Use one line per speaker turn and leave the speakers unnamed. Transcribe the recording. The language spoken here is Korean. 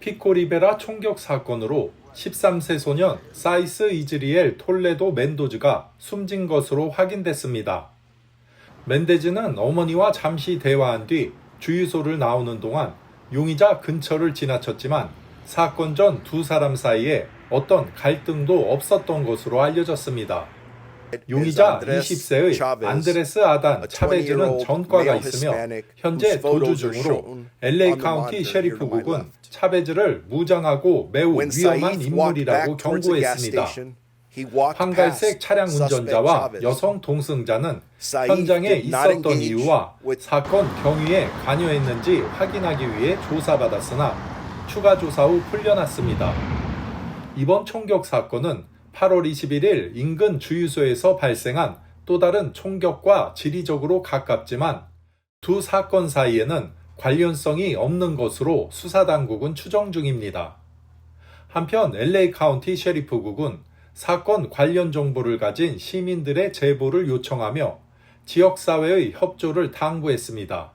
피코리베라 총격 사건으로 13세 소년 사이스 이즈리엘 톨레도 멘도즈가 숨진 것으로 확인됐습니다. 멘데즈는 어머니와 잠시 대화한 뒤 주유소를 나오는 동안 용의자 근처를 지나쳤지만 사건 전 두 사람 사이에 어떤 갈등도 없었던 것으로 알려졌습니다. 용의자 20세의 안드레스 아단 차베즈는 전과가 있으며 현재 도주 중으로 LA 카운티 셰리프국은 차베즈를 무장하고 매우 위험한 인물이라고 경고했습니다. 황갈색 차량 운전자와 여성 동승자는 현장에 있었던 이유와 사건 경위에 관여했는지 확인하기 위해 조사받았으나 추가 조사 후 풀려났습니다. 이번 총격 사건은 8월 21일 인근 주유소에서 발생한 또 다른 총격과 지리적으로 가깝지만 두 사건 사이에는 관련성이 없는 것으로 수사당국은 추정 중입니다. 한편 LA 카운티 셰리프국은 사건 관련 정보를 가진 시민들의 제보를 요청하며 지역사회의 협조를 당부했습니다.